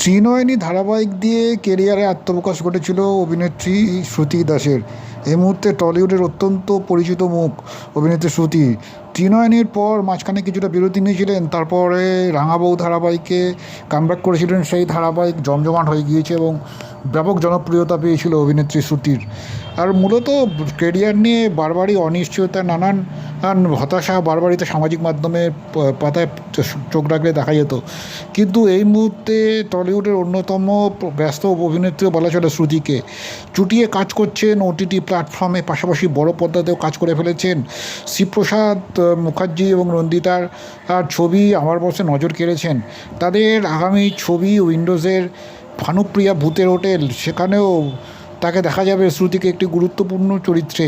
ত্রিনয়নী ধারাবাহিক দিয়ে কেরিয়ারে আত্মপ্রকাশ ঘটেছিল অভিনেত্রী শ্রুতি দাসের। এই মুহূর্তে টলিউডের অত্যন্ত পরিচিত মুখ অভিনেত্রী শ্রুতি। ত্রিনয়নীর পর মাঝখানে কিছুটা বিরতি নিয়েছিলেন, তারপরে রাঙাবউ ধারাবাহিকে কামব্যাক করেছিলেন, সেই ধারাবাহিক জমজমাট হয়ে গিয়েছে এবং ব্যাপক জনপ্রিয়তা পেয়েছিল অভিনেত্রী শ্রুতির আর মূলত কেরিয়ার নিয়ে বারবারই অনিশ্চয়তা নানান হতাশা বারবারই তো সামাজিক মাধ্যমে পাতায় চোখ রাখলে দেখা যেত। কিন্তু এই মুহূর্তে টলিউডের অন্যতম ব্যস্ত অভিনেত্রীও বলা চলে শ্রুতিকে। চুটিয়ে কাজ করছেন ওটিটি প্ল্যাটফর্মে, পাশাপাশি বড় পর্দাতেও কাজ করে ফেলেছেন শিবপ্রসাদ মুখার্জি এবং নন্দিতার ছবি আমার বসে নজর কেড়েছেন। তাদের আগামী ছবি উইন্ডোজের ভানুপ্রিয়া ভূতের হোটেল, সেখানেও তাকে দেখা যাবে শ্রুতিকে একটি গুরুত্বপূর্ণ চরিত্রে।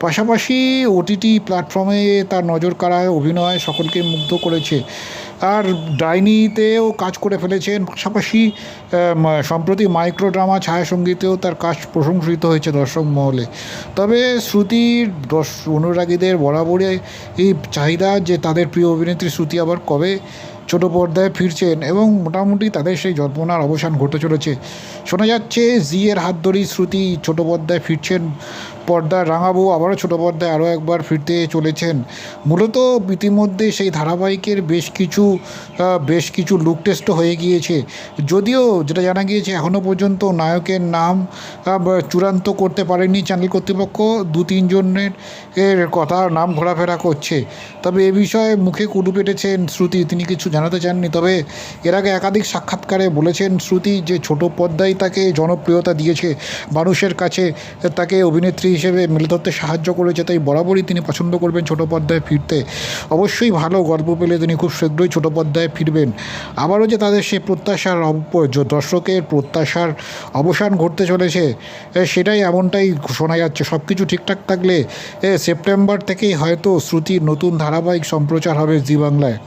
পাশাপাশি ওটিটি প্ল্যাটফর্মে তার নজর কাড়ায়, অভিনয় সকলকে মুগ্ধ করেছে। আর ডাইনিতেও কাজ করে ফেলেছেন। পাশাপাশি সম্প্রতি মাইক্রো ড্রামা ছায়াসঙ্গীতেও তার কাজ প্রশংসিত হয়েছে দর্শক মহলে। তবে শ্রুতির দর্শ, অনুরাগীদের বরাবরই এই চাহিদা যে তাদের প্রিয় অভিনেত্রী শ্রুতি আবার কবে ছোট পর্দায় ফিরছেন এবং মোটামুটি তাদের সেই জল্পনার অবসান ঘটে চলেছে। শোনা যাচ্ছে জিয়ের হাত ধরেই শ্রুতি ছোট পর্দায় ফিরছেন পর্দার রাঙাবো, আবারও ছোট পর্দায় আরও একবার ফিরতে চলেছেন। মূলত ইতিমধ্যে সেই ধারাবাহিকের বেশ কিছু বেশ কিছু লুক টেস্টও হয়ে গিয়েছে। যদিও যেটা জানা গিয়েছে এখনও পর্যন্ত নায়কের নাম চূড়ান্ত করতে পারেনি চ্যানেল কর্তৃপক্ষ। দু তিনজনের এর কথা নাম ঘোরাফেরা করছে। তবে এ বিষয়ে মুখে কুলু পেটেছেন শ্রুতি, তিনি কিছু জানাতে চাননি। তবে এর আগে একাধিক সাক্ষাৎকারে বলেছেন শ্রুতি যে ছোট পর্দায় তাকে জনপ্রিয়তা দিয়েছে। মানুষের কাছে তাকে অভিনেত্রী হিসেবে মেলে ধরতে সাহায্য করেছে, তাই বরাবরই তিনি পছন্দ করবেন ছোট পর্দায় ফিরতে। অবশ্যই ভালো গল্প পেলে তিনি খুব শীঘ্রই ছোট পর্দায় ফিরবেন। আবারও যে তাদের সেই প্রত্যাশার দর্শকের প্রত্যাশার অবসান ঘটতে চলেছে সেটাই এমনটাই শোনা যাচ্ছে। সব কিছু ঠিকঠাক থাকলে সেপ্টেম্বর থেকেই হয়তো শ্রুতির নতুন ধারাবাহিক সম্প্রচার হবে জি বাংলায়।